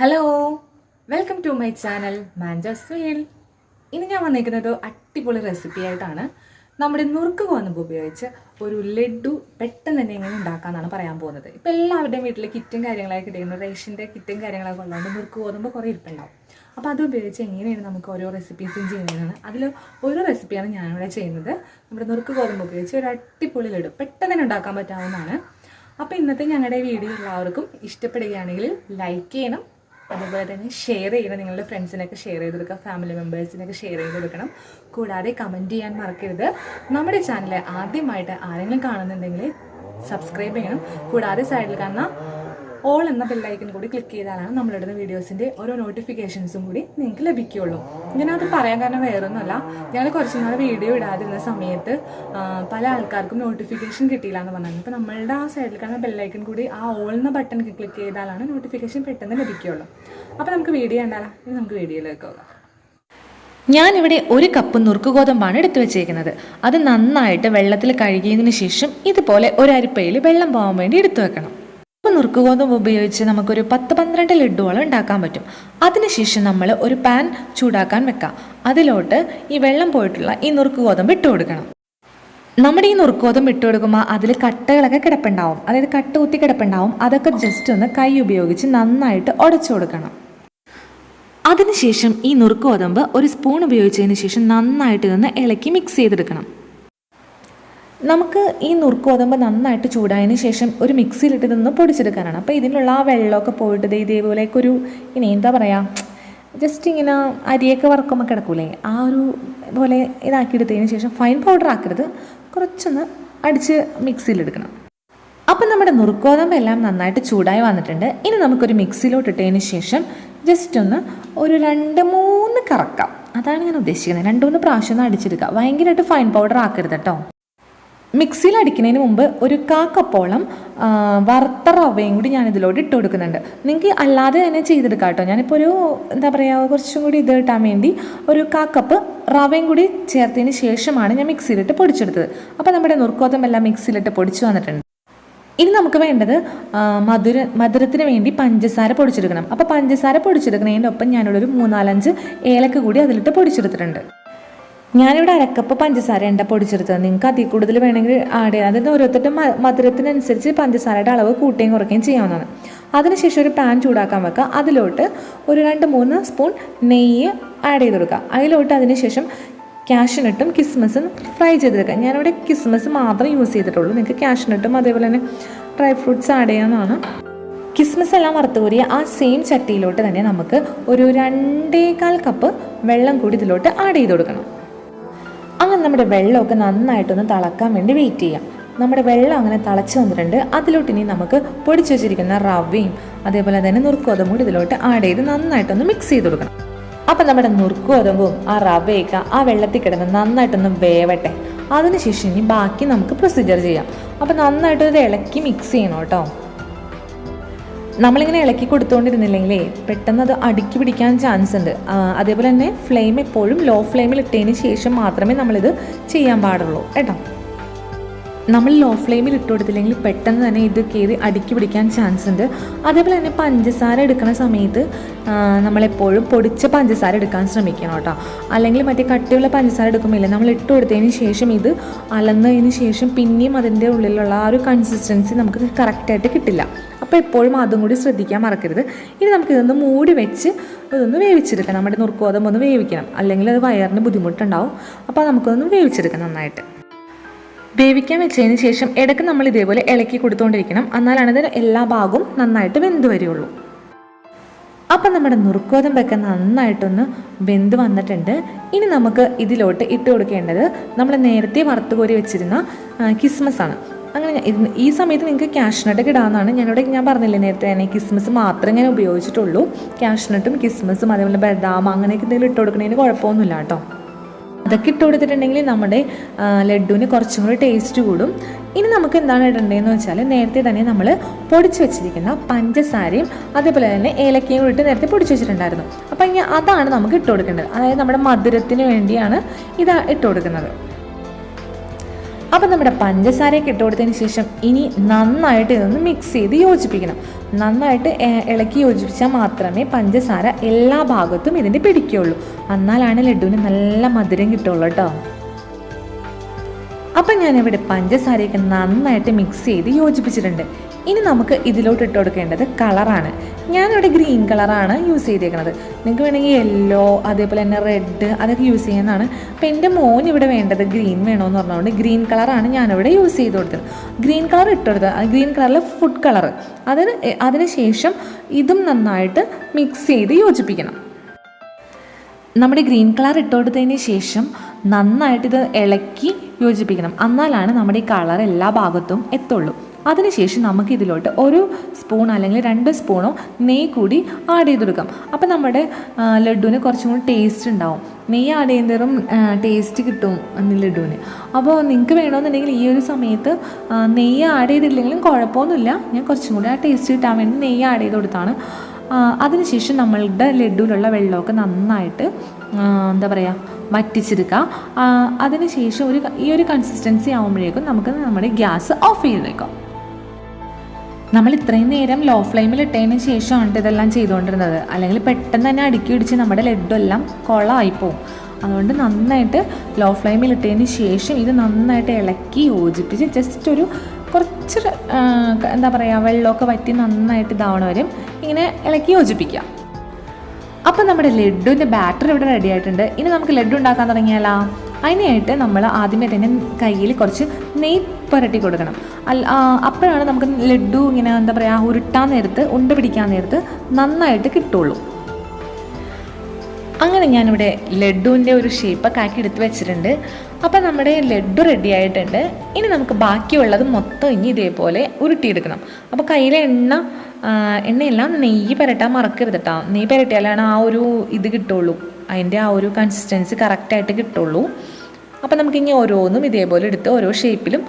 Hello welcome to my channel മാഞ്ചസ് വീൽ ഇന്ന് ഞാൻ വന്നിരിക്കുന്നത് അടിപൊളി റെസിപ്പി ആയിട്ടാണ്. നമ്മുടെ നുറുക്ക് ഗോതമ്പ് ഉപയോഗിച്ച് ഒരു ലഡു പെട്ടെന്ന് തന്നെ എങ്ങനെ ഉണ്ടാക്കാമെന്നാണ് പറയാൻ പോകുന്നത്. ഇപ്പോൾ എല്ലാവരുടെയും വീട്ടിൽ കിറ്റും കാര്യങ്ങളൊക്കെ കിട്ടിയിരുന്നു റേഷന്റെ കിറ്റും കാര്യങ്ങളൊക്കെ ഉള്ളതുകൊണ്ട് നുറുക്ക് ഗോതമ്പ് കുറേ ഇരിപ്പുണ്ടാവും. അപ്പോൾ അത് ഉപയോഗിച്ച് എങ്ങനെയാണ് നമുക്ക് ഓരോ റെസിപ്പീസും ചെയ്യുന്നതാണ് അതിൽ ഓരോ റെസിപ്പിയാണ് ഞാനിവിടെ ചെയ്യുന്നത്. നമ്മുടെ നുറുക്ക് ഗോതമ്പ് ഉപയോഗിച്ച് ഒരു അടിപൊളി ലഡു പെട്ടെന്ന് തന്നെ ഉണ്ടാക്കാൻ പറ്റാവുന്നതാണ്. അപ്പോൾ ഇന്നത്തെ ഞങ്ങളുടെ വീഡിയോ എല്ലാവർക്കും ഇഷ്ടപ്പെടുകയാണെങ്കിൽ ലൈക്ക് ചെയ്യണം അതുപോലെ തന്നെ ഷെയർ ചെയ്യണം നിങ്ങളുടെ ഫ്രണ്ട്സിനൊക്കെ ഷെയർ ചെയ്ത് കൊടുക്കുക. ഫാമിലി മെമ്പേഴ്സിനൊക്കെ ഷെയർ ചെയ്ത് കൊടുക്കണം. കൂടാതെ കമന്റ് ചെയ്യാൻ മറക്കരുത്. നമ്മുടെ ചാനൽ ആദ്യമായിട്ട് ആരെങ്കിലും കാണുന്നുണ്ടെങ്കിൽ സബ്സ്ക്രൈബ് ചെയ്യണം. കൂടാതെ സൈഡിൽ കാണുന്ന ഓൾ എന്ന ബെല്ലൈക്കൻ കൂടി ക്ലിക്ക് ചെയ്താലാണ് നമ്മളിടുന്ന വീഡിയോസിന്റെ ഓരോ നോട്ടിഫിക്കേഷൻസും കൂടി നിങ്ങൾക്ക് ലഭിക്കുകയുള്ളൂ. ഞാനത് പറയാൻ കാരണം വേറൊന്നുമല്ല. ഞങ്ങൾ കുറച്ച് നാൾ വീഡിയോ ഇടാതിരുന്ന സമയത്ത് പല ആൾക്കാർക്കും നോട്ടിഫിക്കേഷൻ കിട്ടിയില്ല എന്ന് പറഞ്ഞു അപ്പോൾ നമ്മളുടെ ആ സൈഡിൽ കാണുന്ന ബെല്ലൈക്കൻ കൂടി ആ ഓൾ എന്ന ബട്ടൺ ക്ലിക്ക് ചെയ്താലാണ് നോട്ടിഫിക്കേഷൻ പെട്ടെന്ന് ലഭിക്കുകയുള്ളൂ. അപ്പോൾ നമുക്ക് വീഡിയോ ഉണ്ടാകാം ഇനി നമുക്ക് വീഡിയോയിലേക്ക് പോകാം. ഞാനിവിടെ ഒരു കപ്പ് നുറുക്ക് ഗോതമ്പാണ് എടുത്തു വെച്ചേക്കുന്നത്. അത് നന്നായിട്ട് വെള്ളത്തിൽ കഴുകിയതിന് ശേഷം ഇതുപോലെ ഒരു അരിപ്പയിൽ വെള്ളം പോകാൻ വേണ്ടി എടുത്തു വെക്കണം. അപ്പോൾ ഗോതമ്പ് ഉപയോഗിച്ച് നമുക്കൊരു പത്ത് പന്ത്രണ്ട് ലഡുവോളം ഉണ്ടാക്കാൻ പറ്റും. അതിനുശേഷം നമ്മൾ ഒരു പാൻ ചൂടാക്കാൻ വെക്കാം. അതിലോട്ട് ഈ വെള്ളം പോയിട്ടുള്ള ഈ നുറുക്ക് ഗോതമ്പ് ഇട്ട് കൊടുക്കണം. നമ്മുടെ ഈ നുറുക്ക് ഗോതമ്പ് ഇട്ട് കൊടുക്കുമ്പോൾ അതിൽ കട്ടകളൊക്കെ കിടപ്പുണ്ടാവും. അതായത് കട്ട കുത്തി കിടപ്പുണ്ടാവും. അതൊക്കെ ജസ്റ്റ് ഒന്ന് കൈ ഉപയോഗിച്ച് നന്നായിട്ട് ഉടച്ചു കൊടുക്കണം. അതിനുശേഷം ഈ നുറുക്ക് ഗോതമ്പ് ഒരു സ്പൂൺ ഉപയോഗിച്ചതിന് ശേഷം നന്നായിട്ട് ഇതൊന്ന് ഇളക്കി മിക്സ് ചെയ്തെടുക്കണം. നമുക്ക് ഈ നുറുക്ക് ഗോതമ്പ് നന്നായിട്ട് ചൂടായതിന് ശേഷം ഒരു മിക്സിയിലിട്ട് ഇതൊന്ന് പൊടിച്ചെടുക്കാനാണ്. അപ്പോൾ ഇതിനുള്ള ആ വെള്ളമൊക്കെ പോയിട്ട് ഇതേപോലെയൊക്കെ ഒരു ഇനി എന്താ പറയുക ജസ്റ്റ് ഇങ്ങനെ അരിയൊക്കെ വറക്കുമ്പോൾ കിടക്കൂലേ ആ ഒരു പോലെ ഇതാക്കിയെടുത്തതിന് ശേഷം ഫൈൻ പൗഡർ ആക്കരുത് കുറച്ചൊന്ന് അടിച്ച് മിക്സിയിലെടുക്കണം. അപ്പം നമ്മുടെ നുറുക്കോതമ്പ് എല്ലാം നന്നായിട്ട് ചൂടായി വന്നിട്ടുണ്ട്. ഇനി നമുക്കൊരു മിക്സിയിലോട്ട് ഇട്ടതിന് ശേഷം ജസ്റ്റ് ഒന്ന് ഒരു രണ്ട് മൂന്ന് കറക്കാം. അതാണ് ഞാൻ ഉദ്ദേശിക്കുന്നത്. രണ്ട് മൂന്ന് പ്രാവശ്യം ഒന്ന് അടിച്ചെടുക്കുക ഭയങ്കരമായിട്ട് ഫൈൻ പൗഡർ ആക്കരുത് കേട്ടോ. മിക്സിയിൽ അടിക്കുന്നതിന് മുമ്പ് ഒരു കാക്കപ്പോളം വറുത്ത റവയും കൂടി ഞാൻ ഇതിലോട്ട് ഇട്ട് കൊടുക്കുന്നുണ്ട്. നിങ്ങൾക്ക് അല്ലാതെ തന്നെ ചെയ്തെടുക്കാം കേട്ടോ ഞാനിപ്പോൾ ഒരു എന്താ പറയുക കുറച്ചും കൂടി ഇത് കിട്ടാൻ വേണ്ടി ഒരു കാക്കപ്പ് കപ്പ് റവയും കൂടി ചേർത്തതിന് ശേഷമാണ് ഞാൻ മിക്സിയിലിട്ട് പൊടിച്ചെടുത്തത്. അപ്പോൾ നമ്മുടെ നുറുക്കോത്തമെല്ലാം മിക്സിയിലിട്ട് പൊടിച്ചു വന്നിട്ടുണ്ട്. ഇനി നമുക്ക് വേണ്ടത് മധുര മധുരത്തിന് വേണ്ടി പഞ്ചസാര പൊടിച്ചെടുക്കണം. അപ്പോൾ പഞ്ചസാര പൊടിച്ചെടുക്കുന്നതിന്റെ ഒപ്പം ഞാനിവിടെ ഒരു മൂന്നാലഞ്ച് ഏലക്ക കൂടി അതിലിട്ട് പൊടിച്ചെടുത്തിട്ടുണ്ട്. ഞാനിവിടെ അരക്കപ്പ് പഞ്ചസാര എണ്ണ പൊടിച്ചെടുത്തത് നിങ്ങൾക്ക് അതിൽ കൂടുതൽ വേണമെങ്കിൽ ആഡ് ചെയ്യാം. അതായത് ഓരോരുത്തരുടെ മധുരത്തിനനുസരിച്ച് പഞ്ചസാരയുടെ അളവ് കൂട്ടുകയും കുറയ്ക്കുകയും ചെയ്യാവുന്നതാണ്. അതിനുശേഷം ഒരു പാൻ ചൂടാക്കാൻ വെക്കുക. അതിലോട്ട് ഒരു രണ്ട് മൂന്ന് സ്പൂൺ നെയ്യ് ആഡ് ചെയ്ത് കൊടുക്കുക. അതിലോട്ട് അതിനുശേഷം ക്യാഷിനട്ടും കിസ്മസും ഫ്രൈ ചെയ്തെടുക്കുക ഞാനിവിടെ കിസ്മസ് മാത്രം യൂസ് ചെയ്തിട്ടുള്ളൂ. നിങ്ങൾക്ക് ക്യാഷിനട്ടും അതേപോലെ തന്നെ ഡ്രൈ ഫ്രൂട്ട്സ് ആഡ് ചെയ്യാവുന്നതാണ്. കിസ്മസ് എല്ലാം വറുത്ത് കോരിയ ആ സെയിം ചട്ടിയിലോട്ട് തന്നെ നമുക്ക് ഒരു രണ്ടേകാൽ കപ്പ് വെള്ളം കൂടി ഇതിലോട്ട് ആഡ് ചെയ്ത് കൊടുക്കണം. അങ്ങനെ നമ്മുടെ വെള്ളമൊക്കെ നന്നായിട്ടൊന്ന് തിളക്കാൻ വേണ്ടി വെയിറ്റ് ചെയ്യാം. നമ്മുടെ വെള്ളം അങ്ങനെ തിളച്ച് വന്നിട്ടുണ്ട്. അതിലോട്ട് ഇനി നമുക്ക് പൊടിച്ചു വെച്ചിരിക്കുന്ന റവയും അതേപോലെ തന്നെ നുറുക്കോതും കൂടി ഇതിലോട്ട് ആഡ് ചെയ്ത് നന്നായിട്ടൊന്ന് മിക്സ് ചെയ്ത് കൊടുക്കണം. അപ്പം നമ്മുടെ നുറുക്കോതമ്പും ആ റവയൊക്കെ ആ വെള്ളത്തിൽ കിടന്ന് നന്നായിട്ടൊന്ന് വേവട്ടെ. അതിനുശേഷം ഇനി ബാക്കി നമുക്ക് പ്രൊസീജിയർ ചെയ്യാം. അപ്പം നന്നായിട്ടൊരു ഇളക്കി മിക്സ് ചെയ്യണം കേട്ടോ. നമ്മളിങ്ങനെ ഇളക്കി കൊടുത്തുകൊണ്ടിരുന്നില്ലെങ്കിലേ പെട്ടെന്ന് അത് അടുക്കി പിടിക്കാൻ ചാൻസ് ഉണ്ട്. അതേപോലെ തന്നെ ഫ്ലെയിം എപ്പോഴും ലോ ഫ്ലെയിമിൽ ഇട്ടതിന് ശേഷം മാത്രമേ നമ്മളിത് ചെയ്യാൻ പാടുള്ളൂ കേട്ടോ? നമ്മൾ ലോ ഫ്ലെയിമിൽ ഇട്ട് കൊടുത്തില്ലെങ്കിൽ പെട്ടെന്ന് തന്നെ ഇത് കയറി അടുക്കി പിടിക്കാൻ ചാൻസ് ഉണ്ട്. അതേപോലെ തന്നെ പഞ്ചസാര എടുക്കുന്ന സമയത്ത് നമ്മളെപ്പോഴും പൊടിച്ച പഞ്ചസാര എടുക്കാൻ ശ്രമിക്കണം കേട്ടോ? അല്ലെങ്കിൽ മറ്റേ കട്ടിയുള്ള പഞ്ചസാര എടുക്കുമ്പോൾ നമ്മൾ ഇട്ട് കൊടുത്തതിന് ശേഷം ഇത് അലന്നതിന് ശേഷം പിന്നെയും അതിന്റെ ഉള്ളിലുള്ള ആ ഒരു കൺസിസ്റ്റൻസി നമുക്ക് കറക്റ്റായിട്ട് കിട്ടില്ല. അപ്പോൾ എപ്പോഴും അതും കൂടി ശ്രദ്ധിക്കാൻ മറക്കരുത്. ഇനി നമുക്ക് നമുക്കിതൊന്ന് മൂടി വെച്ച് ഇതൊന്ന് വേവിച്ചെടുക്കാം. നമ്മുടെ നുറുക്കോതമ്പ് ഒന്ന് വേവിക്കണം. അല്ലെങ്കിൽ അത് വയറിന് ബുദ്ധിമുട്ടുണ്ടാവും. അപ്പോൾ നമുക്കൊന്ന് വേവിച്ചെടുക്കാം നന്നായിട്ട്. വേവിക്കാൻ വെച്ചതിന് ശേഷം ഇടയ്ക്ക് നമ്മൾ ഇതേപോലെ ഇളക്കി കൊടുത്തുകൊണ്ടിരിക്കണം. എന്നാലാണ് ഇതിന് എല്ലാ ഭാഗവും നന്നായിട്ട് വെന്ത് വരികയുള്ളൂ അപ്പം നമ്മുടെ നുറുക്കോതമ്പൊക്കെ നന്നായിട്ടൊന്ന് വെന്ത് വന്നിട്ടുണ്ട്. ഇനി നമുക്ക് ഇതിലോട്ട് ഇട്ട് കൊടുക്കേണ്ടത് നമ്മൾ നേരത്തെ വറുത്തുകോരി വെച്ചിരുന്ന കിസ്മസ് ആണ് അങ്ങനെ ഈ സമയത്ത് നിങ്ങൾക്ക് ക്യാഷ് നട്ട് ഇടാമെന്നാണ് ഞാനിവിടെ ഞാൻ പറഞ്ഞില്ലേ നേരത്തെ തന്നെ കിസ്മസ് മാത്രമേ ഞാൻ ഉപയോഗിച്ചിട്ടുള്ളൂ. ക്യാഷ് നട്ടും കിസ്മസും അതേപോലെ ബദാം അങ്ങനെയൊക്കെ എന്തെങ്കിലും ഇട്ട് കൊടുക്കണതിന് കുഴപ്പമൊന്നുമില്ല കേട്ടോ. അതൊക്കെ ഇട്ട് കൊടുത്തിട്ടുണ്ടെങ്കിൽ നമ്മുടെ ലഡുവിന് കുറച്ചും കൂടി ടേസ്റ്റ് കൂടും. ഇനി നമുക്ക് എന്താണ് ഇടേണ്ടതെന്ന് വെച്ചാൽ നേരത്തെ തന്നെ നമ്മൾ പൊടിച്ച് വെച്ചിരിക്കുന്ന പഞ്ചസാരയും അതേപോലെ തന്നെ ഏലക്കയും കൂടി ഇട്ട് നേരത്തെ പൊടിച്ച് വെച്ചിട്ടുണ്ടായിരുന്നു. അപ്പം ഇനി അതാണ് നമുക്ക് ഇട്ട് കൊടുക്കേണ്ടത്. അതായത് നമ്മുടെ മധുരത്തിന് വേണ്ടിയാണ് ഇത് ഇട്ട് കൊടുക്കുന്നത്. അപ്പം നമ്മുടെ പഞ്ചസാരയൊക്കെ ഇട്ട് കൊടുത്തതിന് ശേഷം ഇനി നന്നായിട്ട് ഇതൊന്ന് മിക്സ് ചെയ്ത് യോജിപ്പിക്കണം. നന്നായിട്ട് ഇളക്കി യോജിപ്പിച്ചാൽ മാത്രമേ പഞ്ചസാര എല്ലാ ഭാഗത്തും ഇതിന്റെ പിടിക്കുകയുള്ളൂ എന്നാലാണ് ലഡുവിന് നല്ല മധുരം കിട്ടുള്ളൂ കേട്ടോ അപ്പം ഞാനിവിടെ പഞ്ചസാരയൊക്കെ നന്നായിട്ട് മിക്സ് ചെയ്ത് യോജിപ്പിച്ചിട്ടുണ്ട്. ഇനി നമുക്ക് ഇതിലോട്ട് ഇട്ട് കൊടുക്കേണ്ടത് കളറാണ്. ഞാനിവിടെ ഗ്രീൻ കളറാണ് യൂസ് ചെയ്തേക്കുന്നത് നിങ്ങൾക്ക് വേണമെങ്കിൽ യെല്ലോ അതേപോലെ തന്നെ റെഡ് അതൊക്കെ യൂസ് ചെയ്യുന്നതാണ്. അപ്പോൾ എന്റെ മോൻ ഇവിടെ വേണ്ടത് ഗ്രീൻ വേണമെന്ന് പറഞ്ഞുകൊണ്ട് ഗ്രീൻ കളറാണ് ഞാനിവിടെ യൂസ് ചെയ്ത് കൊടുത്തത്. ഗ്രീൻ കളർ ഇട്ട് കൊടുത്തത്. ഗ്രീൻ കളറിലെ ഫുഡ് കളർ. അതിന് ശേഷം ഇതും നന്നായിട്ട് മിക്സ് ചെയ്ത് യോജിപ്പിക്കണം. നമ്മുടെ ഗ്രീൻ കളർ ഇട്ട് കൊടുത്തതിന് ശേഷം നന്നായിട്ടിത് ഇളക്കി യോജിപ്പിക്കണം. എന്നാലാണ് നമ്മുടെ ഈ കളർ എല്ലാ ഭാഗത്തും എത്തുള്ളൂ. അതിനുശേഷം നമുക്ക് ഇതിലോട്ട് ഒരു സ്പൂൺ അല്ലെങ്കിൽ രണ്ട് സ്പൂണോ നെയ്യ് കൂടി ആഡ് ചെയ്ത് കൊടുക്കാം അപ്പം നമ്മുടെ ലഡുവിന് കുറച്ചും കൂടി ടേസ്റ്റ് ഉണ്ടാവും. നെയ്യ് ആഡ് ചെയ്യുന്നതും ടേസ്റ്റ് കിട്ടും ലഡുവിന്. അപ്പോൾ നിങ്ങൾക്ക് വേണമെന്നുണ്ടെങ്കിൽ ഈ ഒരു സമയത്ത് നെയ്യ് ആഡ് ചെയ്തില്ലെങ്കിലും കുഴപ്പമൊന്നുമില്ല. ഞാൻ കുറച്ചും കൂടി ആ ടേസ്റ്റ് കിട്ടാൻ വേണ്ടി നെയ്യ് ആഡ് ചെയ്ത് കൊടുത്താണ്. അതിനുശേഷം നമ്മളുടെ ലഡുവിലുള്ള വെള്ളമൊക്കെ നന്നായിട്ട് എന്താ പറയുക വറ്റിച്ചെടുക്കുക. അതിനുശേഷം ഒരു ഈ ഒരു കൺസിസ്റ്റൻസി ആകുമ്പോഴേക്കും നമുക്ക് നമ്മുടെ ഗ്യാസ് ഓഫ് ചെയ്തേക്കാം നമ്മൾ ഇത്രയും നേരം ലോ ഫ്ലെയിമിൽ ഇട്ടതിന് ശേഷമാണ് ഇതെല്ലാം ചെയ്തുകൊണ്ടിരുന്നത്. അല്ലെങ്കിൽ പെട്ടെന്ന് തന്നെ അടുക്കി ഇടിച്ച് നമ്മുടെ ലഡു എല്ലാം കുളമായി പോകും അതുകൊണ്ട് നന്നായിട്ട് ലോ ഫ്ലെയിമിൽ ഇട്ടതിന് ശേഷം ഇത് നന്നായിട്ട് ഇളക്കി യോജിപ്പിച്ച് ജസ്റ്റ് ഒരു കുറച്ച് എന്താ പറയുക വെള്ളമൊക്കെ വറ്റി നന്നായിട്ട് ഇതാവണ വരും ഇങ്ങനെ ഇളക്കി യോജിപ്പിക്കുക. അപ്പം നമ്മുടെ ലഡുവിന്റെ ബാറ്ററി ഇവിടെ റെഡി ആയിട്ടുണ്ട്. ഇനി നമുക്ക് ലഡു ഉണ്ടാക്കാൻ തുടങ്ങിയാലോ? അതിനായിട്ട് നമ്മൾ ആദ്യമേ തന്നെ കയ്യിൽ കുറച്ച് നെയ് പുരട്ടി കൊടുക്കണം. അപ്പോഴാണ് നമുക്ക് ലഡു ഇങ്ങനെ എന്താ പറയുക ഉരുട്ടാൻ നേരത്ത് ഉണ്ട പിടിക്കാൻ നേരത്ത് നന്നായിട്ട് കിട്ടുള്ളൂ. അങ്ങനെ ഞാനിവിടെ ലഡുവിന്റെ ഒരു ഷേപ്പൊക്കെ ആക്കി എടുത്ത് വെച്ചിട്ടുണ്ട്. അപ്പം നമ്മുടെ ലഡു റെഡി ആയിട്ടുണ്ട്. ഇനി നമുക്ക് ബാക്കിയുള്ളത് മൊത്തം ഇനി ഇതേപോലെ ഉരുട്ടിയെടുക്കണം. അപ്പോൾ കയ്യിലെ എണ്ണ എണ്ണയെല്ലാം നെയ്യ് പുരട്ടാൻ മറക്കരുത് കേട്ടോ നെയ്യ് പുരട്ടിയാലാണ് ആ ഒരു ഇത് കിട്ടുള്ളൂ. അതിന്റെ ആ ഒരു കൺസിസ്റ്റൻസി കറക്റ്റായിട്ട് കിട്ടുള്ളൂ. അപ്പം നമുക്കിങ്ങനെ ഓരോന്നും ഇതേപോലെ എടുത്ത് ഓരോ ഷേപ്പിലും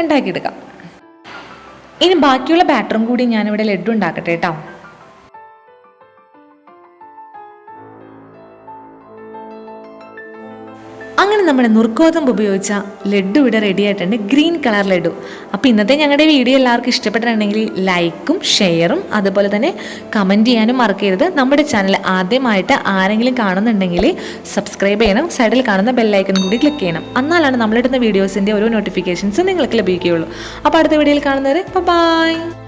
ഉണ്ടാക്കിയെടുക്കാം. ഇനി ബാക്കിയുള്ള ബാറ്ററും കൂടി ഞാനിവിടെ ലഡു ഉണ്ടാക്കട്ടെ കേട്ടോ നമ്മുടെ നുർക്കോതമ്പ് ഉപയോഗിച്ച ലഡു ഇവിടെ റെഡി ആയിട്ടുണ്ട്. ഗ്രീൻ കളർ ലഡു അപ്പോൾ ഇന്നത്തെ ഞങ്ങളുടെ വീഡിയോ എല്ലാവർക്കും ഇഷ്ടപ്പെട്ടിട്ടുണ്ടെങ്കിൽ ലൈക്കും ഷെയറും അതുപോലെ തന്നെ കമന്റ് ചെയ്യാനും മറക്കരുത്. നമ്മുടെ ചാനൽ ആദ്യമായിട്ട് ആരെങ്കിലും കാണുന്നുണ്ടെങ്കിൽ സബ്സ്ക്രൈബ് ചെയ്യണം. സൈഡിൽ കാണുന്ന ബെല്ലൈക്കൺ കൂടി ക്ലിക്ക് ചെയ്യണം. എന്നാലാണ് നമ്മളിടുന്ന വീഡിയോസിന്റെ ഓരോ നോട്ടിഫിക്കേഷൻസ് നിങ്ങൾക്ക് ലഭിക്കുകയുള്ളൂ. അപ്പോൾ അടുത്ത വീഡിയോയിൽ കാണുന്നവരെ ബൈ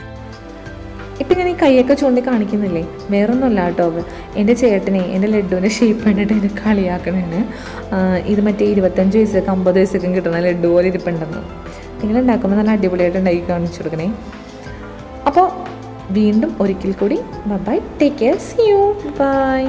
ഇപ്പം ഞാൻ ഈ കൈയൊക്കെ ചൂണ്ടി കാണിക്കുന്നില്ലേ? വേറൊന്നുമല്ല കേട്ടോ അത് എന്റെ ചേട്ടനെ എന്റെ ലഡുവിന്റെ ഷേപ്പ് കണ്ടിട്ട് എന്നെ കളിയാക്കണേന്. ഇത് മറ്റേ ഇരുപത്തഞ്ച് വയസ്സൊക്കെ അമ്പത് വയസ്സൊക്കെ കിട്ടുന്ന ലഡു പോലെ ഇരിപ്പുണ്ടെന്ന്. നിങ്ങൾ ഉണ്ടാക്കുമ്പോൾ നല്ല അടിപൊളിയായിട്ട് ഉണ്ടാക്കി കാണിച്ചു കൊടുക്കണേ. അപ്പോൾ വീണ്ടും ഒരിക്കൽ കൂടി. Bye take care see you bye